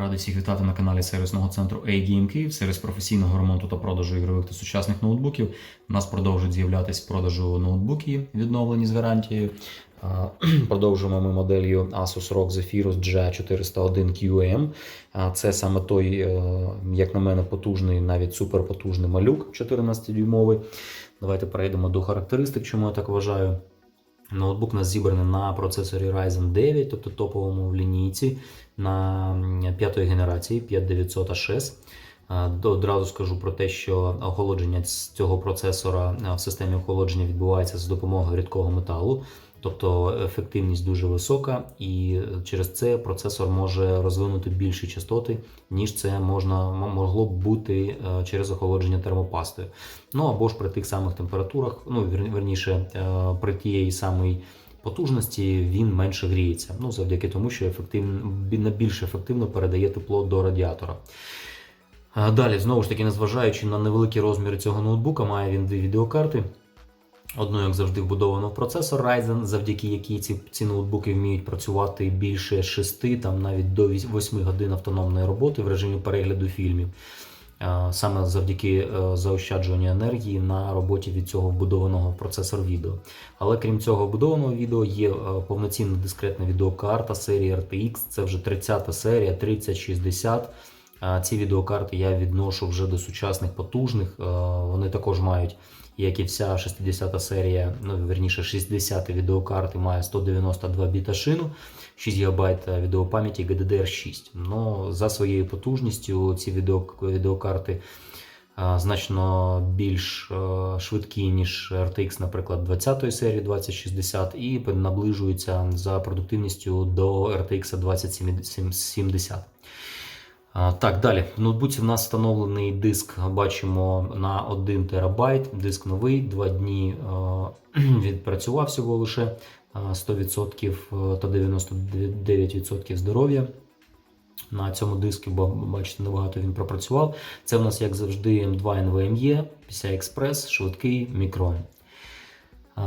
Радий всіх вітати на каналі сервісного центру A-Game Київ, сервіс професійного ремонту та продажу ігрових та сучасних ноутбуків. У нас продовжують з'являтися в продажу ноутбуки, відновлені з гарантією. Продовжуємо ми моделлю Asus ROG Zephyrus G401QM. А, Це саме той, е, як на мене, потужний, навіть суперпотужний малюк 14-дюймовий. Давайте перейдемо до характеристик, чому я так вважаю. Ноутбук у нас зібраний на процесорі Ryzen 9, тобто топовому в лінійці на п'ятої генерації 5900HS. Е, Одразу скажу про те, що охолодження з цього процесора е, в системі охолодження відбувається за допомогою рідкого металу, тобто ефективність дуже висока, і через це процесор може розвинути більші частоти, ніж це можна могло б бути е, через охолодження термопастою. Ну або ж при тих самих температурах, ну вірніше, е, при тієї самої потужності він менше гріється. Ну завдяки тому, що ефективно більш ефективно передає тепло до радіатора. Далі, знову ж таки, незважаючи на невеликі розміри цього ноутбука, має він дві відеокарти. Одну, як завжди, вбудовано в процесор Ryzen, завдяки якій ці, ці ноутбуки вміють працювати більше 6, там навіть до 8 годин автономної роботи в режимі перегляду фільмів. Е, Саме завдяки е, заощаджуванню енергії на роботі від цього вбудованого процесор відео. Але крім цього вбудованого відео є е, повноцінна дискретна відеокарта серії RTX. Це вже 30 серія 3060. Е, Ці відеокарти я відношу вже до сучасних потужних. Е, Вони також мають, як і вся 60-та серія, ну верніше 60 відеокарти, має 192 біта шину, 6 ГБ відеопам'яті GDDR6. Ну, за своєю потужністю ці відео, відеокарти е, значно більш е, швидкі, ніж RTX, наприклад, 20-ї серії 2060, і наближуються за продуктивністю до RTX 2070. Так, далі. В ноутбуці в нас встановлений диск, бачимо на 1 терабайт. Диск новий, 2 дні відпрацював всього лише е, 100% та 99% здоров'я. На цьому диску, бо бачите, небагато він пропрацював. Це в нас, як завжди, M2 NVMe, PCI Express, швидкий мікро.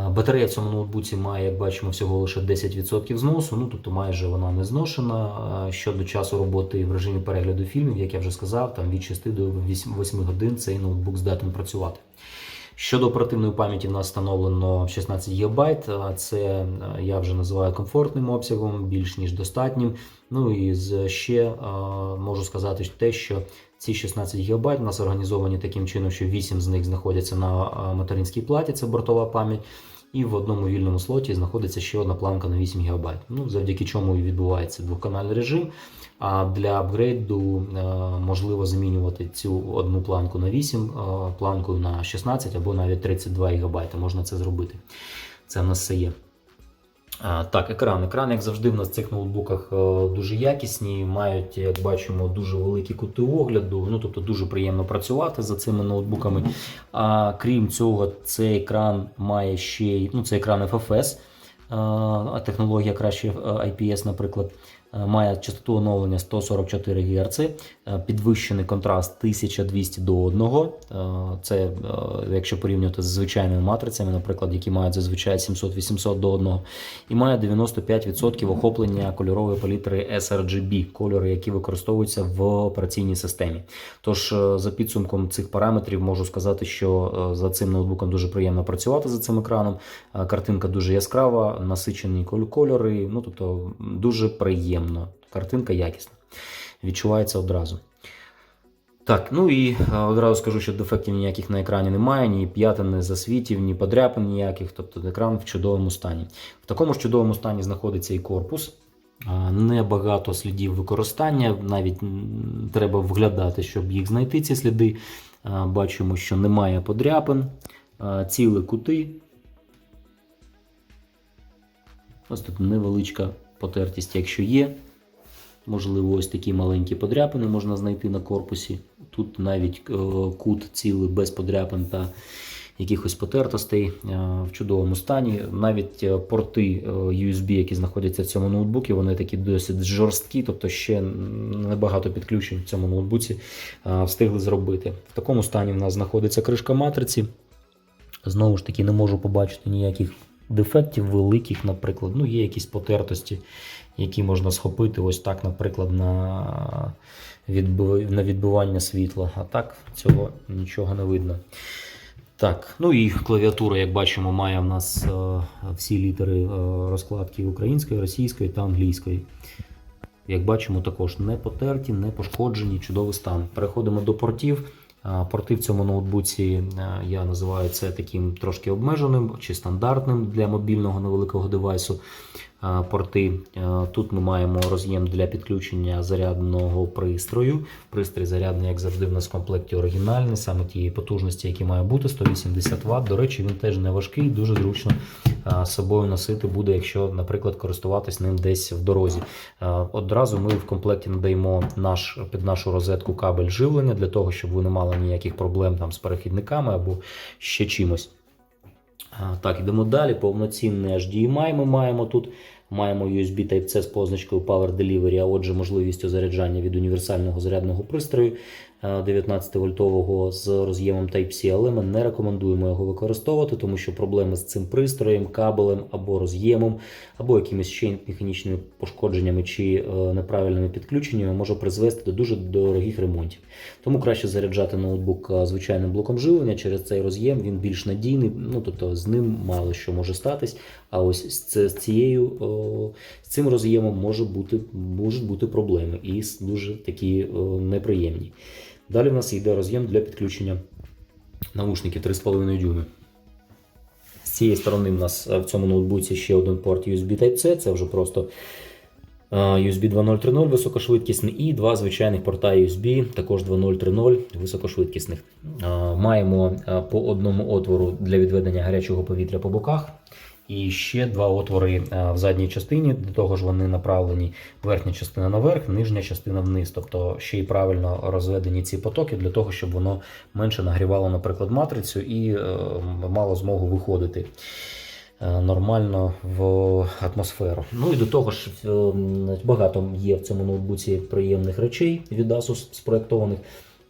А, Батарея в цьому ноутбуці має, як бачимо, всього лише 10% зносу, ну тобто майже вона не зношена. Щодо часу роботи в режимі перегляду фільмів, як я вже сказав, там від 6 до 8 8 годин цей ноутбук здатен працювати. Щодо оперативної пам'яті, в нас встановлено 16 ГБ. Це е, я вже називаю комфортним обсягом, більш ніж достатнім. Ну і ще е, можу сказати те, що ці 16 ГБ у нас організовані таким чином, що 8 з них знаходяться на е, материнській платі, це бортова пам'ять. І в одному вільному слоті знаходиться ще одна планка на 8 ГБ. Ну, завдяки чому і відбувається двоканальний режим. А для апгрейду е, можливо замінювати цю одну планку на 8, е, планкою на 16 або навіть 32 ГБ. Можна це зробити. Це в нас все є. Так, екран. Екран, як завжди, в нас в цих ноутбуках е, дуже якісні, мають, як бачимо, дуже великі кути огляду. Ну, тобто дуже приємно працювати за цими ноутбуками. А крім цього, цей екран має ще й ну, це екран FFS, а технологія краще е, IPS, наприклад. е, Має частоту оновлення 144 Гц, е, підвищений контраст 1200 до 1. Е, Це е, якщо порівнювати з звичайними матрицями, наприклад, які мають зазвичай 700-800 до 1. І має 95% охоплення кольорової палітри sRGB, кольори, які використовуються в операційній системі. Тож, е, за підсумком цих параметрів, можу сказати, що е, за цим ноутбуком дуже приємно працювати за цим екраном. Е, Картинка дуже яскрава, насичені кольори. Ну тобто дуже приємно. Картинка якісна. Відчувається одразу. Так, ну і е, одразу скажу, що дефектів ніяких на екрані немає, ні п'ятин, ні засвітів, ні подряпин ніяких. Тобто екран в чудовому стані. В такому ж чудовому стані знаходиться і корпус. Небагато слідів використання, навіть треба вглядати, щоб їх знайти, ці сліди. Бачимо, що немає подряпин, а, цілі кути. Ось тут невеличка потертість, якщо є. Можливо, ось такі маленькі подряпини можна знайти на корпусі. Тут навіть е, кут цілий без подряпин та якихось потертостей е, в чудовому стані. Навіть е, порти USB, які знаходяться в цьому ноутбуці, вони такі досить жорсткі, тобто ще небагато підключень в цьому ноутбуці встигли зробити. В такому стані в нас знаходиться кришка матриці. Знову ж таки, не можу побачити ніяких дефектів великих, наприклад. Ну, є якісь потертості, які можна схопити ось так, наприклад, на, на відбивання світла. А так цього нічого не видно. Так, ну і клавіатура, як бачимо, має в нас е, всі літери е, розкладки української, російської та англійської. Як бачимо, також не потерті, не пошкоджені, чудовий стан. Переходимо до портів. Порти в цьому ноутбуці е, я називаю це таким трошки обмеженим чи стандартним для мобільного невеликого девайсу. Порти тут ми маємо роз'єм для підключення зарядного пристрою. Пристрій зарядний, як завжди, в нас в комплекті оригінальний, саме тієї потужності, які має бути 180 Вт. До речі, він теж не важкий, дуже зручно з собою носити буде, якщо, наприклад, користуватись ним десь в дорозі. Одразу ми в комплекті надаємо наш під нашу розетку кабель живлення для того, щоб ви не мали ніяких проблем там з перехідниками або ще чимось. Так, йдемо далі. Повноцінний HDMI ми маємо тут. Маємо USB Type-C з позначкою Power Delivery, а отже, можливістю заряджання від універсального зарядного пристрою 19-вольтового з роз'ємом Type-C, але ми не рекомендуємо його використовувати, тому що проблеми з цим пристроєм, кабелем або роз'ємом, або якимись ще механічними пошкодженнями чи е, неправильними підключеннями може призвести до дуже дорогих ремонтів. Тому краще заряджати ноутбук е, звичайним блоком живлення через цей роз'єм. Він більш надійний, ну тобто з ним мало що може статись. А ось з, цією з цим роз'ємом може бути, можуть бути проблеми і дуже такі неприємні. Далі в нас йде роз'єм для підключення наушників 3,5 дюйми. З цієї сторони в нас е, в цьому ноутбуці ще один порт USB Type-C, це вже просто е, USB 2.0.3.0 високошвидкісний і два звичайних порта USB, також 2.0.3.0 високошвидкісних. Е, Маємо по одному отвору для відведення гарячого повітря по боках. І ще два отвори е, в задній частині. До того ж, вони направлені верхня частина наверх, нижня частина вниз. Тобто ще й правильно розведені ці потоки для того, щоб воно менше нагрівало, наприклад, матрицю і е, мало змогу виходити е, нормально в атмосферу. Ну і до того ж, багато є в цьому ноутбуці приємних речей від Asus спроектованих.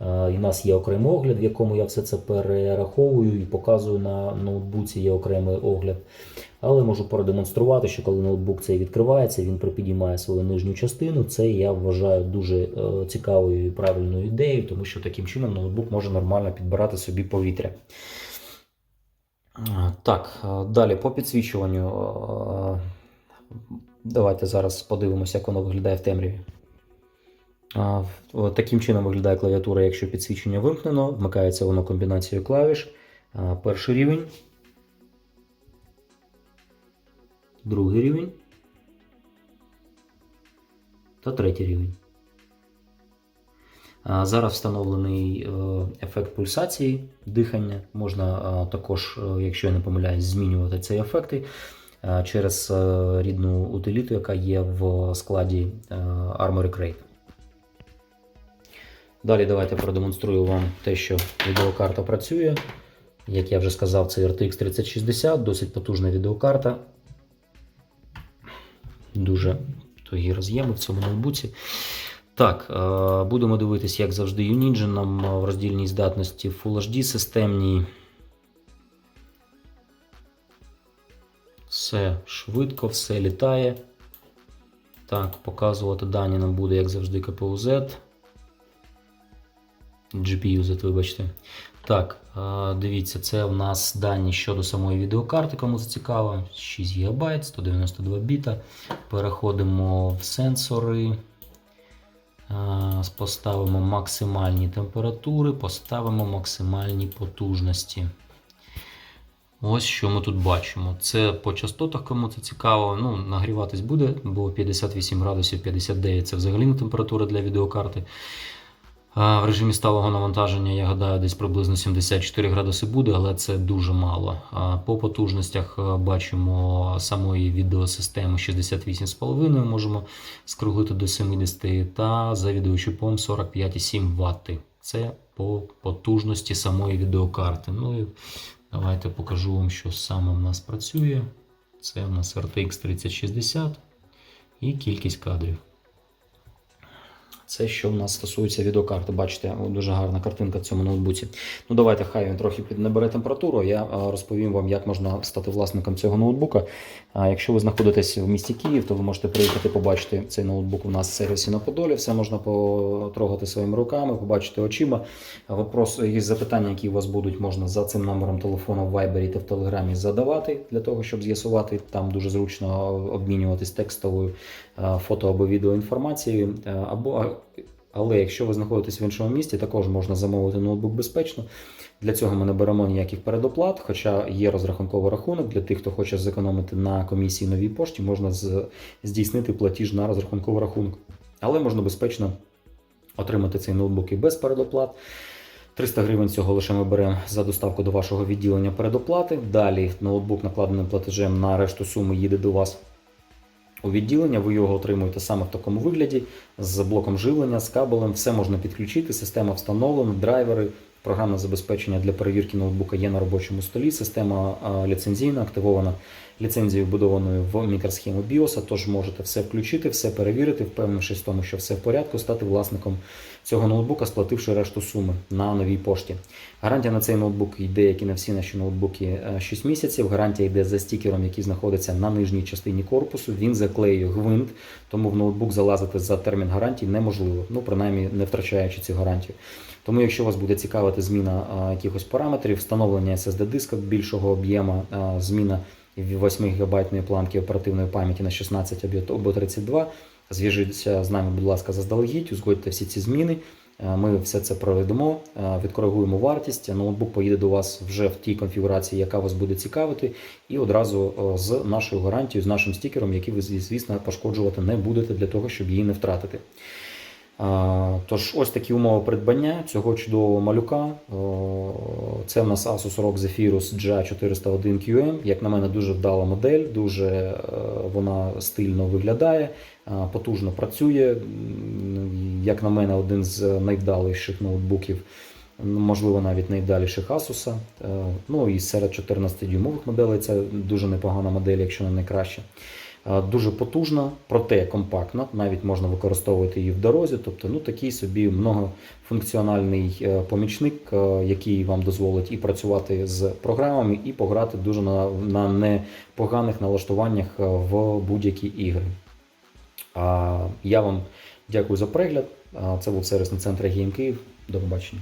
Е, І нас є окремий огляд, в якому я все це перераховую і показую на ноутбуці є окремий огляд. Але можу продемонструвати, що коли ноутбук цей відкривається, він припідіймає свою нижню частину. Це я вважаю дуже е, цікавою і правильною ідеєю, тому що таким чином ноутбук може нормально підбирати собі повітря. Е, Так, е, далі по підсвічуванню. Давайте зараз подивимося, як воно виглядає в темряві. Таким чином виглядає клавіатура, якщо підсвічення вимкнено, вмикається воно комбінацією клавіш. Перший рівень. Другий рівень. Та третій рівень. Зараз встановлений е, ефект пульсації дихання. Можна е, також, е, якщо я не помиляюсь, змінювати ці ефекти через рідну утиліту, яка є в складі Armory Crate. Далі давайте продемонструю вам те, що відеокарта працює. Як я вже сказав, це RTX 3060, досить потужна відеокарта. Дуже тугі роз'єми в цьому ноутбуці. Так, е, будемо дивитися, як завжди, Unigine в роздільній здатності Full HD системній. Все швидко, все літає. Так, показувати дані нам буде, як завжди, КПУ-Z. GPU вибачте. Так, е, дивіться, це у нас дані щодо самої відеокарти, кому це цікаво. 6 ГБ, 192 біта. Переходимо в сенсори. Поставимо максимальні температури, поставимо максимальні потужності. Ось що ми тут бачимо. Це по частотах, кому це цікаво. Ну, нагріватись буде, бо 58 градусів 59 це взагалі не температура для відеокарти. В режимі сталого навантаження, я гадаю, десь приблизно 74 градуси буде, але це дуже мало. По потужностях е, бачимо самої відеосистеми 68,5 можемо скруглити до 70 та за відеочіпом 45,7 Вт. Це по потужності самої відеокарти. Ну і давайте покажу вам, що саме в нас працює. Це в нас RTX 3060 і кількість кадрів. Це що в нас стосується відеокарти. Бачите, дуже гарна картинка в цьому ноутбуці. Ну давайте, хай він трохи під- набере температуру. Я розповім вам, як можна стати власником цього ноутбука. Якщо ви знаходитесь в місті Київ, то ви можете приїхати побачити цей ноутбук у нас в сервісі на Подолі. Все можна потрогати своїми руками, побачити очима. Вопрос і запитання, які у вас будуть, можна за цим номером телефону в Viber та в Телеграмі задавати для того, щоб з'ясувати. Там дуже зручно обмінюватись текстовою фото або відеоінформацією. Е, Або але якщо ви знаходитесь в іншому місті, також можна замовити ноутбук безпечно. Для цього ми не беремо ніяких передоплат, хоча є розрахунковий рахунок для тих, хто хоче зекономити на комісії новій пошті, можна здійснити платіж на розрахунковий рахунок. Але можна безпечно отримати цей ноутбук і без передоплат. 300 гривень цього лише ми беремо за доставку до вашого відділення передоплати. Далі ноутбук накладеним платежем на решту суми їде до вас у відділення. Ви його отримуєте саме в такому вигляді з блоком живлення, з кабелем. Все можна підключити, система встановлена, драйвери. Програмне забезпечення для перевірки ноутбука є на робочому столі. Система ліцензійна, активована ліцензією, вбудованою в мікросхему BIOS, тож можете все включити, все перевірити, впевнившись в тому, що все в порядку, стати власником цього ноутбука, сплативши решту суми на новій пошті. Гарантія на цей ноутбук йде, як і на всі наші ноутбуки, е, 6 місяців. Гарантія йде за стікером, який знаходиться на нижній частині корпусу. Він заклеює гвинт, тому в ноутбук залазити за термін гарантії неможливо, ну принаймні не втрачаючи цю гарантію. Тому, якщо вас буде цікавити зміна якихось параметрів, встановлення SSD диска більшого об'єму, зміна 8 ГБ планки оперативної пам'яті на 16 або- або 32, зв'яжіться з нами, будь ласка, заздалегідь, узгодьте всі ці зміни. Ми все це проведемо, відкоригуємо вартість. Ноутбук поїде до вас вже в тій конфігурації, яка вас буде цікавити, і одразу з нашою гарантією, з нашим стікером, який ви, звісно, пошкоджувати не будете для того, щоб її не втратити. Тож, ось такі умови придбання цього чудового малюка. Це в нас Asus ROG Zephyrus GA401QM. Як на мене, дуже вдала модель, дуже е, вона стильно виглядає, потужно працює. Як на мене, один з найвдаліших ноутбуків, ну, можливо, навіть найвдаліших Asus. Е, Ну і серед 14-дюймових моделей це дуже непогана модель, якщо не найкраща. Дуже потужна, проте компактна. Навіть можна використовувати її в дорозі. Тобто, ну такий собі многофункціональний е, помічник, е, який вам дозволить і працювати з програмами, і пограти дуже на, на непоганих налаштуваннях е, в будь-які ігри. Я вам дякую за перегляд. Це був сервісний центр Гейм Київ. До побачення.